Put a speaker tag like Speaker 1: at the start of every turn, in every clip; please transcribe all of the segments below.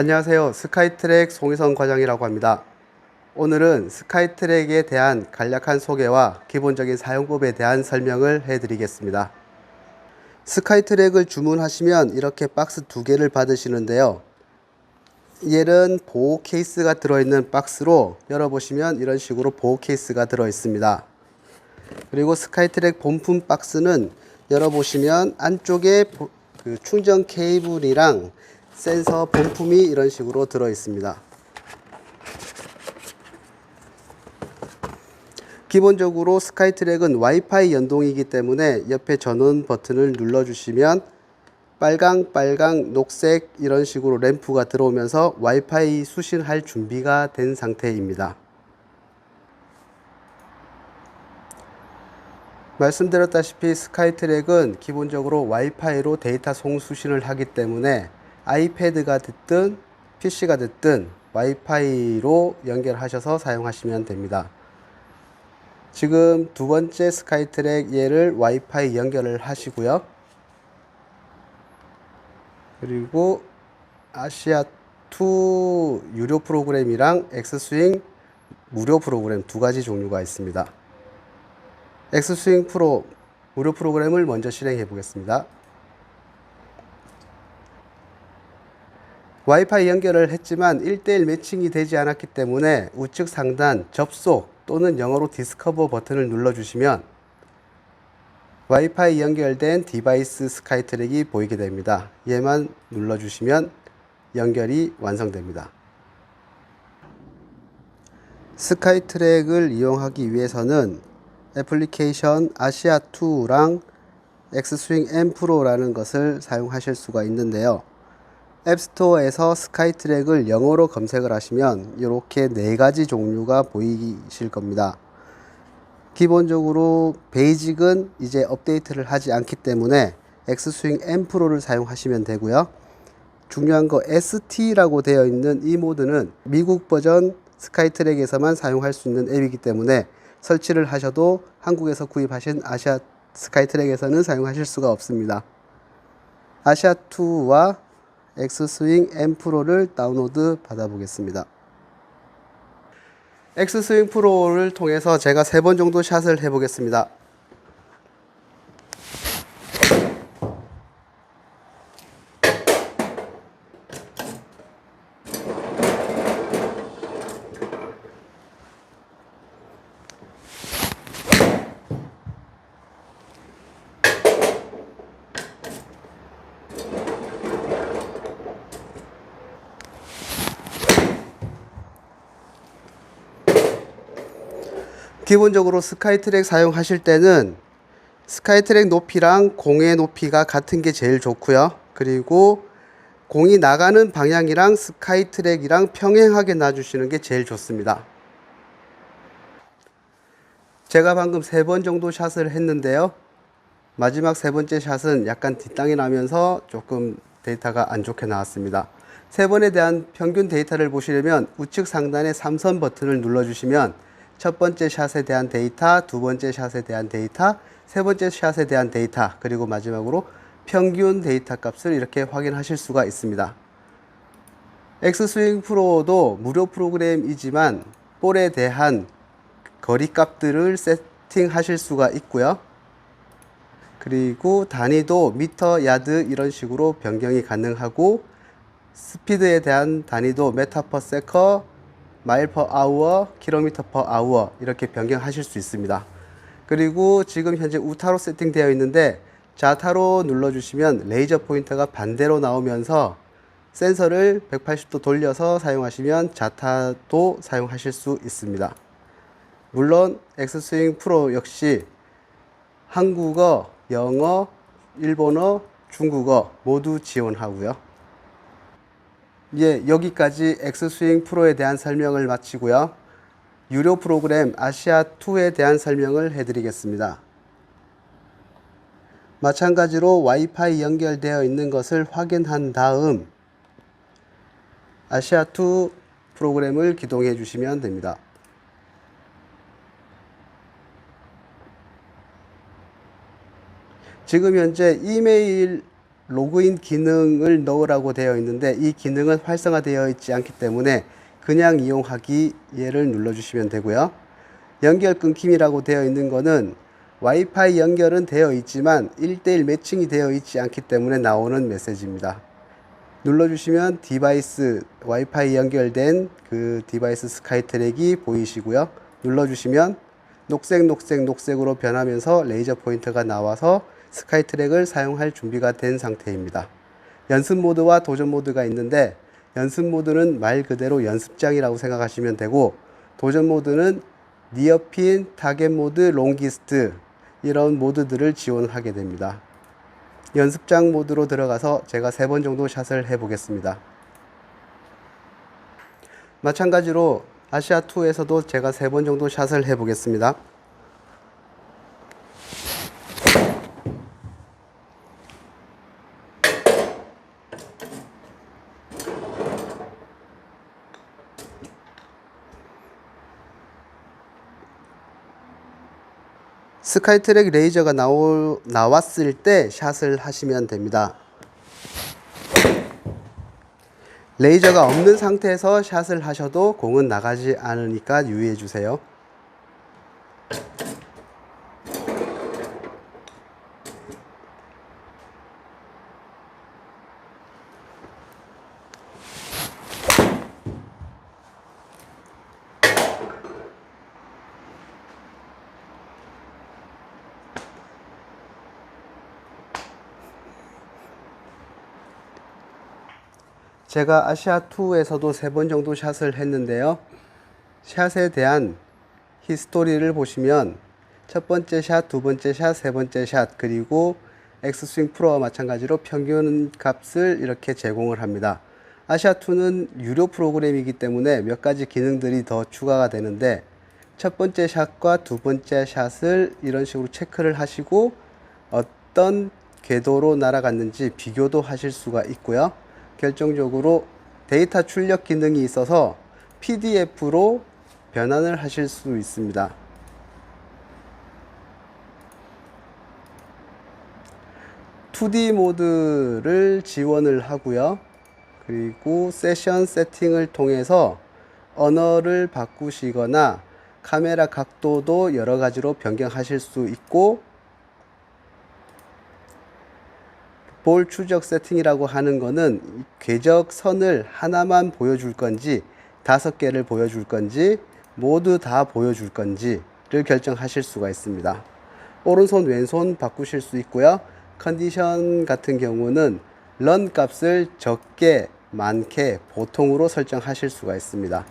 Speaker 1: 안녕하세요. 스카이트랙 송희성 과장이라고 합니다. 오늘은 스카이트랙에 대한 간략한 소개와 기본적인 사용법에 대한 설명을 해드리겠습니다. 스카이트랙을 주문하시면 이렇게 박스 두 개를 받으시는데요. 얘는 보호 케이스가 들어있는 박스로 열어보시면 이런 식으로 보호 케이스가 들어있습니다. 그리고 스카이트랙 본품 박스는 열어보시면 안쪽에 보- 그 충전 케이블이랑 센서 본품이 이런 식으로 들어 있습니다. 기본적으로 스카이트랙은 와이파이 연동이기 때문에 옆에 전원 버튼을 눌러주시면 빨강, 빨강, 녹색 이런 식으로 램프가 들어오면서 와이파이 수신할 준비가 된 상태입니다. 말씀드렸다시피 스카이트랙은 기본적으로 와이파이로 데이터 송수신을 하기 때문에 아이패드가 됐든 PC가 됐든 와이파이로 연결하셔서 사용하시면 됩니다. 지금 두 번째 스카이트랙 얘를 와이파이 연결을 하시고요. 그리고 아시아2 유료 프로그램이랑 엑스스윙 무료 프로그램 두 가지 종류가 있습니다. 엑스스윙 프로 무료 프로그램을 먼저 실행해 보겠습니다. 와이파이 연결을 했지만 1대1 매칭이 되지 않았기 때문에 우측 상단 접속 또는 영어로 디스커버 버튼을 눌러주시면 와이파이 연결된 디바이스 스카이 트랙이 보이게 됩니다. 얘만 눌러주시면 연결이 완성됩니다. 스카이 트랙을 이용하기 위해서는 애플리케이션 아시아2랑 엑스스윙 M 프로라는 것을 사용하실 수가 있는데요. 앱스토어에서 스카이트랙을 영어로 검색을 하시면 이렇게 네 가지 종류가 보이실 겁니다. 기본적으로 베이직은 이제 업데이트를 하지 않기 때문에 엑스스윙 M 프로를 사용하시면 되고요. 중요한 거 ST라고 되어 있는 이 모드는 미국 버전 스카이트랙에서만 사용할 수 있는 앱이기 때문에 설치를 하셔도 한국에서 구입하신 아시아 스카이트랙에서는 사용하실 수가 없습니다. 아시아2와 엑스스윙 M 프로를 다운로드 받아보겠습니다. 엑스스윙 프로를 통해서 제가 세 번 정도 샷을 해보겠습니다. 기본적으로 스카이트랙 사용하실 때는 스카이트랙 높이랑 공의 높이가 같은 게 제일 좋고요. 그리고 공이 나가는 방향이랑 스카이트랙이랑 평행하게 놔주시는 게 제일 좋습니다. 제가 방금 세 번 정도 샷을 했는데요. 마지막 세 번째 샷은 약간 뒷땅이 나면서 조금 데이터가 안 좋게 나왔습니다. 세 번에 대한 평균 데이터를 보시려면 우측 상단의 삼선 버튼을 눌러주시면 첫 번째 샷에 대한 데이터, 두 번째 샷에 대한 데이터, 세 번째 샷에 대한 데이터, 그리고 마지막으로 평균 데이터 값을 이렇게 확인하실 수가 있습니다. 엑스스윙 프로도 무료 프로그램이지만 볼에 대한 거리 값들을 세팅하실 수가 있고요. 그리고 단위도 미터, 야드 이런 식으로 변경이 가능하고 스피드에 대한 단위도 메타 퍼 세커, 마일 퍼 아워, 킬로미터 퍼 아워 이렇게 변경하실 수 있습니다. 그리고 지금 현재 우타로 세팅되어 있는데 자타로 눌러주시면 레이저 포인터가 반대로 나오면서 센서를 180도 돌려서 사용하시면 자타도 사용하실 수 있습니다. 물론 엑스스윙 프로 역시 한국어, 영어, 일본어, 중국어 모두 지원하고요. 예, 여기까지 엑스스윙 프로에 대한 설명을 마치고요. 유료 프로그램 아시아2에 대한 설명을 해드리겠습니다. 마찬가지로 와이파이 연결되어 있는 것을 확인한 다음 아시아2 프로그램을 기동해 주시면 됩니다. 지금 현재 이메일 로그인 기능을 넣으라고 되어 있는데 이 기능은 활성화되어 있지 않기 때문에 그냥 이용하기 얘를 눌러주시면 되고요. 연결 끊김이라고 되어 있는 거는 와이파이 연결은 되어 있지만 1대1 매칭이 되어 있지 않기 때문에 나오는 메시지입니다. 눌러주시면 디바이스 와이파이 연결된 그 디바이스 스카이 트랙이 보이시고요. 눌러주시면 녹색 녹색 녹색으로 변하면서 레이저 포인트가 나와서 스카이 트랙을 사용할 준비가 된 상태입니다. 연습 모드와 도전 모드가 있는데 연습 모드는 말 그대로 연습장이라고 생각하시면 되고 도전 모드는 니어핀, 타겟 모드, 롱기스트 이런 모드들을 지원하게 됩니다. 연습장 모드로 들어가서 제가 세번 정도 샷을 해보겠습니다. 마찬가지로 아시아2에서도 제가 세번 정도 샷을 해보겠습니다. 스카이트랙 레이저가 나오, 나왔을 때 샷을 하시면 됩니다. 레이저가 없는 상태에서 샷을 하셔도 공은 나가지 않으니까 유의해 주세요. 제가 아시아2에서도 세 번 정도 샷을 했는데요. 샷에 대한 히스토리를 보시면 첫 번째 샷, 두 번째 샷, 세 번째 샷, 그리고 엑스스윙 프로와 마찬가지로 평균 값을 이렇게 제공을 합니다. 아시아2는 유료 프로그램이기 때문에 몇 가지 기능들이 더 추가가 되는데 첫 번째 샷과 두 번째 샷을 이런 식으로 체크를 하시고 어떤 궤도로 날아갔는지 비교도 하실 수가 있고요. 결정적으로 데이터 출력 기능이 있어서 PDF로 변환을 하실 수 있습니다. (2D) 모드를 지원을 하고요. 그리고 세션 세팅을 통해서 언어를 바꾸시거나 카메라 각도도 여러 가지로 변경하실 수 있고 볼 추적 세팅이라고 하는 거는 궤적 선을 하나만 보여줄 건지 다섯 개를 보여줄 건지 모두 다 보여줄 건지를 결정하실 수가 있습니다. 오른손 왼손 바꾸실 수 있고요. 컨디션 같은 경우는 런 값을 적게 많게 보통으로 설정하실 수가 있습니다.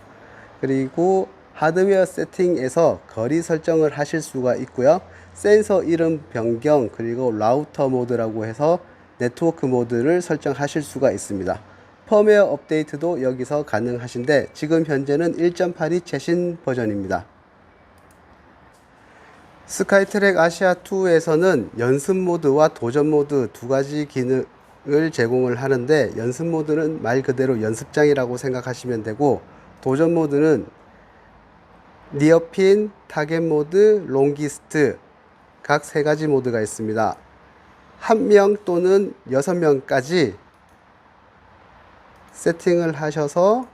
Speaker 1: 그리고 하드웨어 세팅에서 거리 설정을 하실 수가 있고요. 센서 이름 변경 그리고 라우터 모드라고 해서 네트워크 모드를 설정하실 수가 있습니다. 펌웨어 업데이트도 여기서 가능하신데 지금 현재는 1.8이 최신 버전입니다. 스카이트랙 아시아2에서는 연습 모드와 도전 모드 두 가지 기능을 제공을 하는데 연습 모드는 말 그대로 연습장이라고 생각하시면 되고 도전 모드는 니어핀, 타겟 모드, 롱기스트 각 세 가지 모드가 있습니다. 한 명 또는 여섯 명까지 세팅을 하셔서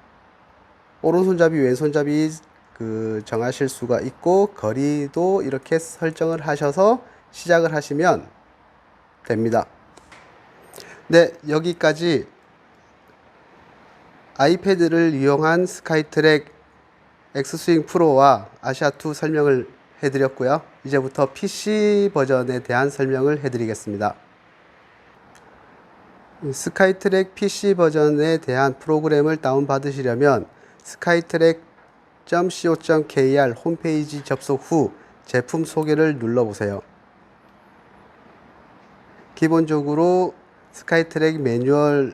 Speaker 1: 오른손잡이 왼손잡이 그 정하실 수가 있고 거리도 이렇게 설정을 하셔서 시작을 하시면 됩니다. 네, 여기까지 아이패드를 이용한 스카이트랙 엑스스윙 프로와 아시아2 설명을 해드렸고요. 이제부터 PC 버전에 대한 설명을 해드리겠습니다. 스카이트랙 PC 버전에 대한 프로그램을 다운받으시려면 skytrack.co.kr 홈페이지 접속 후 제품 소개를 눌러보세요. 기본적으로 스카이트랙 매뉴얼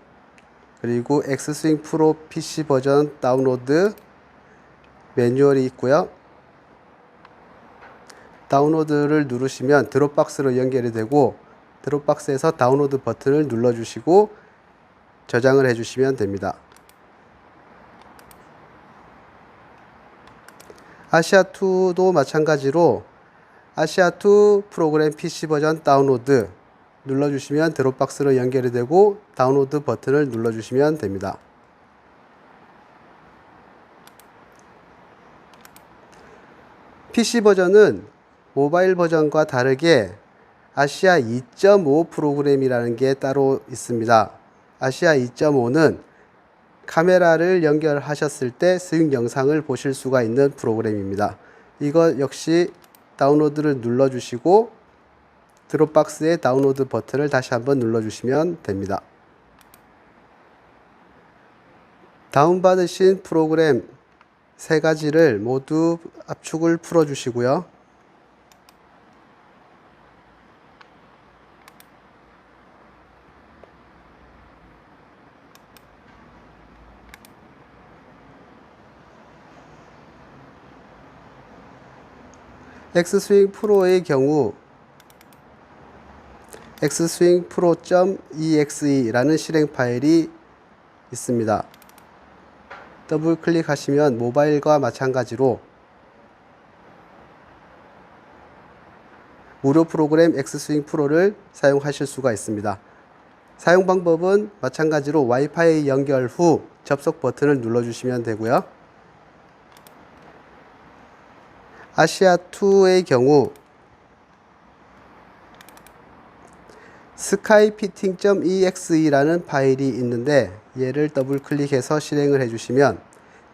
Speaker 1: 그리고 엑스스윙 프로 PC 버전 다운로드 매뉴얼이 있고요. 다운로드를 누르시면 드롭박스로 연결이 되고 드롭박스에서 다운로드 버튼을 눌러주시고 저장을 해주시면 됩니다. 아시아2도 마찬가지로 아시아2 프로그램 PC 버전 다운로드 눌러주시면 드롭박스로 연결이 되고 다운로드 버튼을 눌러주시면 됩니다. PC 버전은 모바일 버전과 다르게 아시아 2.5 프로그램이라는 게 따로 있습니다. 아시아 2.5는 카메라를 연결하셨을 때 스윙 영상을 보실 수가 있는 프로그램입니다. 이거 역시 다운로드를 눌러주시고 드롭박스의 다운로드 버튼을 다시 한번 눌러주시면 됩니다. 다운받으신 프로그램 세 가지를 모두 압축을 풀어주시고요. 엑스스윙 프로의 경우 엑스스윙 프로.exe라는 실행 파일이 있습니다. 더블 클릭하시면 모바일과 마찬가지로 무료 프로그램 엑스스윙 프로를 사용하실 수가 있습니다. 사용 방법은 마찬가지로 와이파이 연결 후 접속 버튼을 눌러주시면 되고요. 아시아2의 경우 skyfitting.exe라는 파일이 있는데 얘를 더블 클릭해서 실행을 해주시면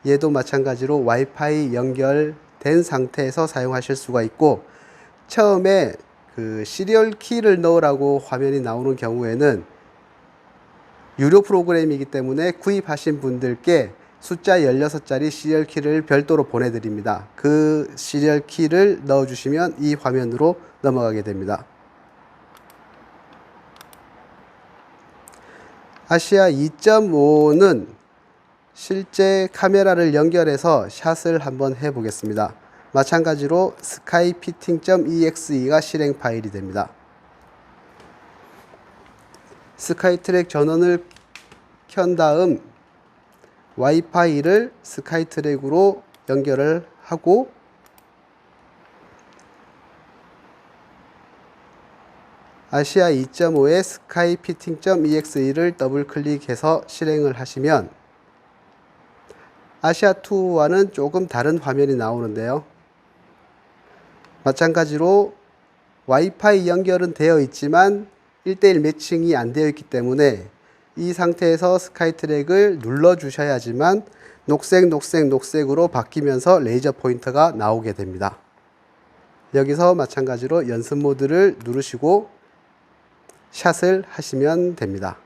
Speaker 1: 얘도 마찬가지로 와이파이 연결된 상태에서 사용하실 수가 있고 처음에 그 시리얼 키를 넣으라고 화면이 나오는 경우에는 유료 프로그램이기 때문에 구입하신 분들께 숫자 16자리 시리얼 키를 별도로 보내드립니다. 그 시리얼 키를 넣어주시면 이 화면으로 넘어가게 됩니다. 아시아 2.5는 실제 카메라를 연결해서 샷을 한번 해보겠습니다. 마찬가지로 skyfitting.exe가 실행 파일이 됩니다. 스카이트랙 전원을 켠 다음 와이파이를 스카이 트랙으로 연결을 하고 아시아 2.5의 skyfitting.exe를 더블 클릭해서 실행을 하시면 아시아 2와는 조금 다른 화면이 나오는데요. 마찬가지로 와이파이 연결은 되어 있지만 1대1 매칭이 안 되어 있기 때문에 이 상태에서 스카이트랙을 눌러 주셔야지만 녹색, 녹색, 녹색으로 바뀌면서 레이저 포인터가 나오게 됩니다. 여기서 마찬가지로 연습 모드를 누르시고 샷을 하시면 됩니다.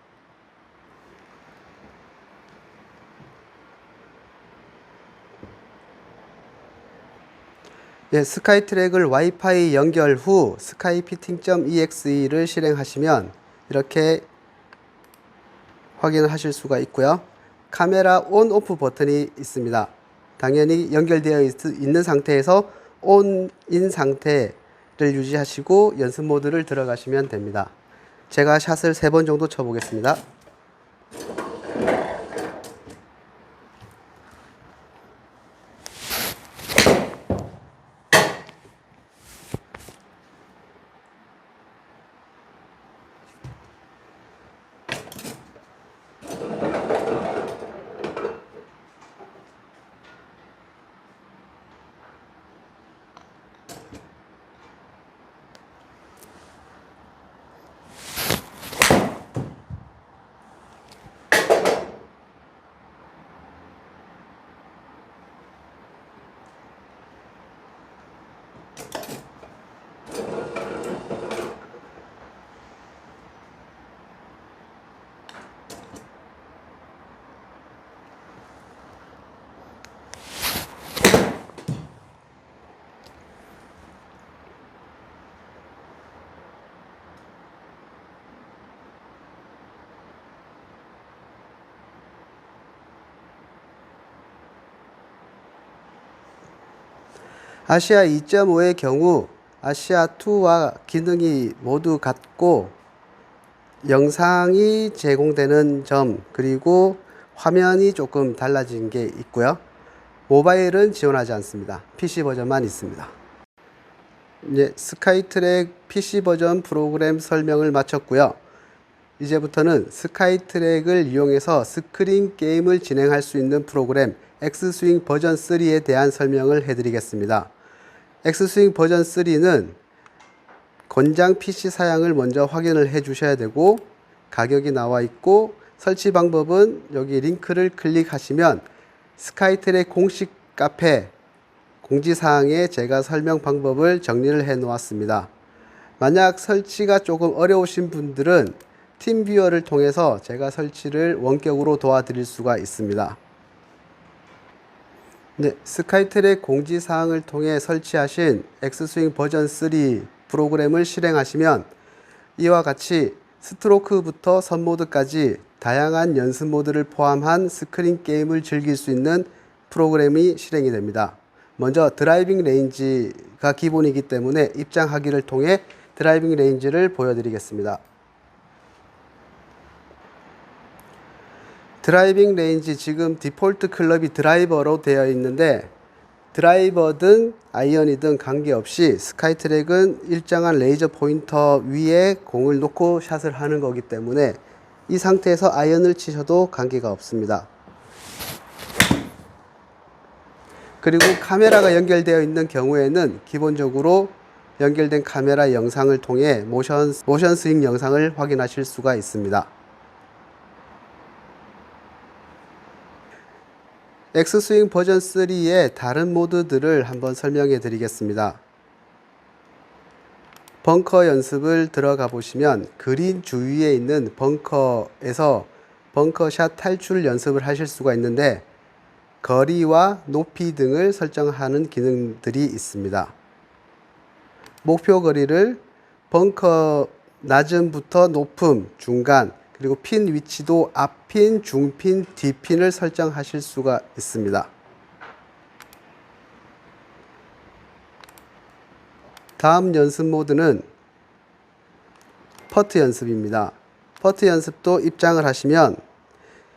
Speaker 1: 예, 스카이 트랙을 와이파이 연결 후 skyfitting.exe를 실행하시면 이렇게 확인을 하실 수가 있고요. 카메라 온 오프 버튼이 있습니다. 당연히 연결되어 있, 있는 상태에서 온인 상태를 유지하시고 연습 모드를 들어가시면 됩니다. 제가 샷을 세번 정도 쳐보겠습니다. 아시아 2.5의 경우 아시아 2와 기능이 모두 같고 영상이 제공되는 점 그리고 화면이 조금 달라진 게 있고요. 모바일은 지원하지 않습니다. PC 버전만 있습니다. 이제 스카이트랙 PC 버전 프로그램 설명을 마쳤고요. 이제부터는 스카이트랙을 이용해서 스크린 게임을 진행할 수 있는 프로그램 엑스스윙 버전 3에 대한 설명을 해드리겠습니다. 엑스스윙 버전 3는 권장 PC 사양을 먼저 확인을 해 주셔야 되고 가격이 나와 있고 설치 방법은 여기 링크를 클릭하시면 스카이트랙 공식 카페 공지사항에 제가 설명 방법을 정리를 해 놓았습니다. 만약 설치가 조금 어려우신 분들은 팀뷰어를 통해서 제가 설치를 원격으로 도와드릴 수가 있습니다. 네, 스카이트랙 공지사항을 통해 설치하신 엑스스윙 버전 3 프로그램을 실행하시면 이와 같이 스트로크부터 선모드까지 다양한 연습 모드를 포함한 스크린 게임을 즐길 수 있는 프로그램이 실행이 됩니다. 먼저 드라이빙 레인지가 기본이기 때문에 입장하기를 통해 드라이빙 레인지를 보여드리겠습니다. 드라이빙 레인지 지금 디폴트 클럽이 드라이버로 되어 있는데 드라이버든 아이언이든 관계없이 스카이트랙은 일정한 레이저 포인터 위에 공을 놓고 샷을 하는 거기 때문에 이 상태에서 아이언을 치셔도 관계가 없습니다. 그리고 카메라가 연결되어 있는 경우에는 기본적으로 연결된 카메라 영상을 통해 모션, 모션 스윙 영상을 확인하실 수가 있습니다. 엑스스윙 버전 3의 다른 모드들을 한번 설명해 드리겠습니다. 벙커 연습을 들어가 보시면 그린 주위에 있는 벙커에서 벙커샷 탈출 연습을 하실 수가 있는데 거리와 높이 등을 설정하는 기능들이 있습니다. 목표 거리를 벙커 낮음부터 높음, 중간, 그리고 핀 위치도 앞핀, 중핀, 뒤핀을 설정하실 수가 있습니다. 다음 연습 모드는 퍼트 연습입니다. 퍼트 연습도 입장을 하시면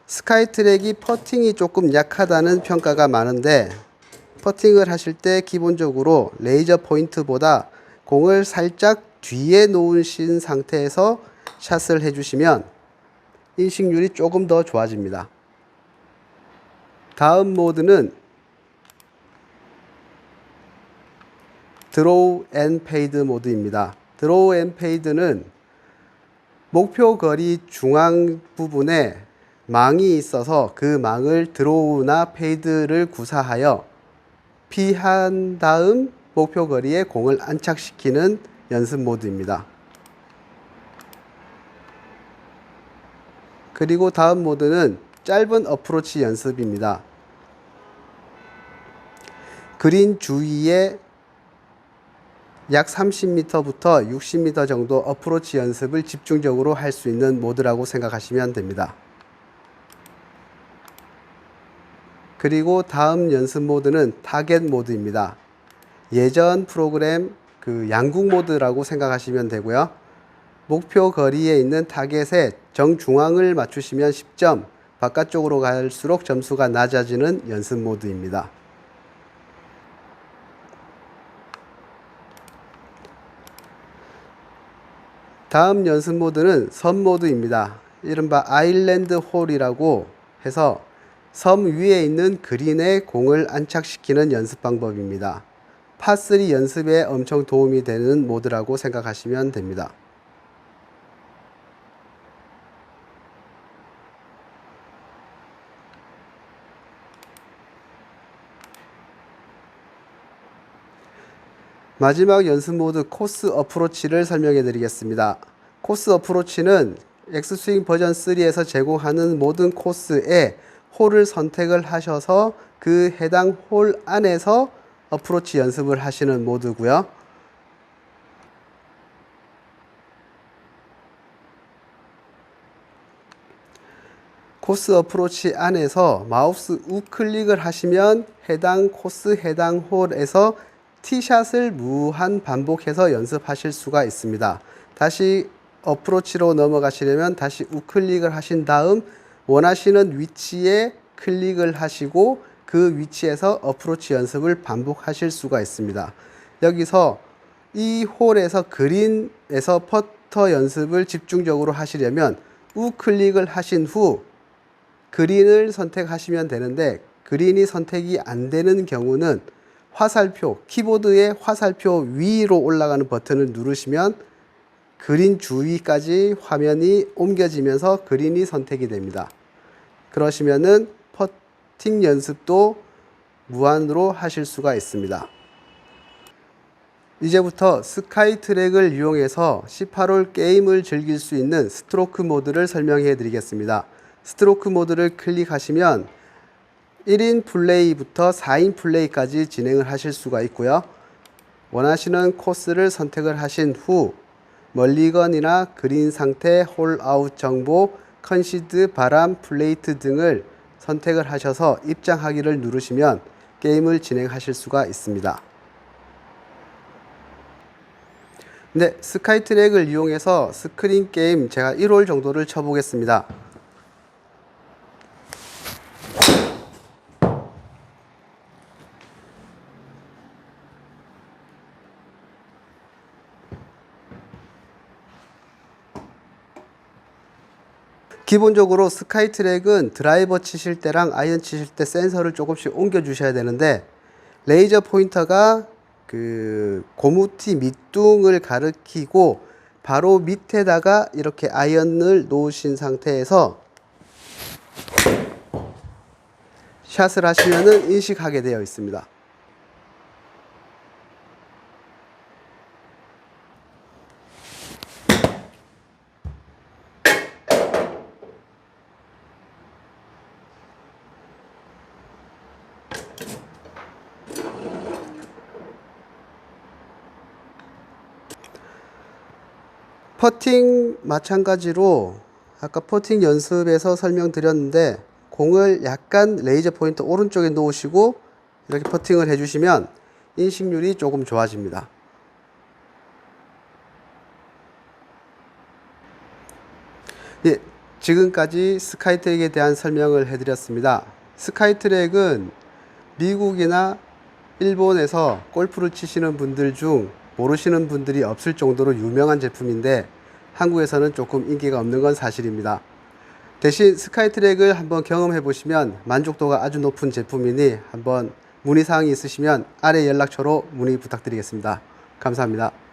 Speaker 1: 스카이트랙이 퍼팅이 조금 약하다는 평가가 많은데 퍼팅을 하실 때 기본적으로 레이저 포인트보다 공을 살짝 뒤에 놓으신 상태에서 샷을 해주시면 인식률이 조금 더 좋아집니다. 다음 모드는 드로우 앤 페이드 모드입니다. 드로우 앤 페이드는 목표 거리 중앙 부분에 망이 있어서 그 망을 드로우나 페이드를 구사하여 피한 다음 목표 거리에 공을 안착시키는 연습 모드입니다. 그리고 다음 모드는 짧은 어프로치 연습입니다. 그린 주위에 약 30m부터 60m 정도 어프로치 연습을 집중적으로 할 수 있는 모드라고 생각하시면 됩니다. 그리고 다음 연습 모드는 타겟 모드입니다. 예전 프로그램 그 양궁 모드라고 생각하시면 되고요. 목표 거리에 있는 타겟의 정중앙을 맞추시면 10점, 바깥쪽으로 갈수록 점수가 낮아지는 연습 모드입니다. 다음 연습 모드는 섬 모드입니다. 이른바 아일랜드 홀이라고 해서 섬 위에 있는 그린에 공을 안착시키는 연습 방법입니다. 파3 연습에 엄청 도움이 되는 모드라고 생각하시면 됩니다. 마지막 연습 모드 코스 어프로치를 설명해 드리겠습니다. 코스 어프로치는 엑스스윙 버전 3에서 제공하는 모든 코스에 홀을 선택을 하셔서 그 해당 홀 안에서 어프로치 연습을 하시는 모드고요. 코스 어프로치 안에서 마우스 우클릭을 하시면 해당 코스 해당 홀에서 티샷을 무한 반복해서 연습하실 수가 있습니다. 다시 어프로치로 넘어가시려면 다시 우클릭을 하신 다음 원하시는 위치에 클릭을 하시고 그 위치에서 어프로치 연습을 반복하실 수가 있습니다. 여기서 이 홀에서 그린에서 퍼터 연습을 집중적으로 하시려면 우클릭을 하신 후 그린을 선택하시면 되는데 그린이 선택이 안 되는 경우는 화살표, 키보드의 화살표 위로 올라가는 버튼을 누르시면 그린 주위까지 화면이 옮겨지면서 그린이 선택이 됩니다. 그러시면은 퍼팅 연습도 무한으로 하실 수가 있습니다. 이제부터 스카이 트랙을 이용해서 18홀 게임을 즐길 수 있는 스트로크 모드를 설명해 드리겠습니다. 스트로크 모드를 클릭하시면 1인 플레이부터 4인 플레이까지 진행을 하실 수가 있고요. 원하시는 코스를 선택을 하신 후 멀리건이나 그린 상태, 홀아웃 정보, 컨시드, 바람, 플레이트 등을 선택을 하셔서 입장하기를 누르시면 게임을 진행하실 수가 있습니다. 네, 스카이 트랙을 이용해서 스크린 게임 제가 1홀 정도를 쳐보겠습니다. 기본적으로 스카이 트랙은 드라이버 치실 때랑 아이언 치실 때 센서를 조금씩 옮겨 주셔야 되는데 레이저 포인터가 그 고무티 밑둥을 가리키고 바로 밑에다가 이렇게 아이언을 놓으신 상태에서 샷을 하시면은 인식하게 되어 있습니다. 퍼팅 마찬가지로 아까 퍼팅 연습에서 설명드렸는데 공을 약간 레이저 포인트 오른쪽에 놓으시고 이렇게 퍼팅을 해주시면 인식률이 조금 좋아집니다. 예, 지금까지 스카이트랙에 대한 설명을 해드렸습니다. 스카이트랙은 미국이나 일본에서 골프를 치시는 분들 중 모르시는 분들이 없을 정도로 유명한 제품인데 한국에서는 조금 인기가 없는 건 사실입니다. 대신 스카이트랙을 한번 경험해 보시면 만족도가 아주 높은 제품이니 한번 문의 사항이 있으시면 아래 연락처로 문의 부탁드리겠습니다. 감사합니다.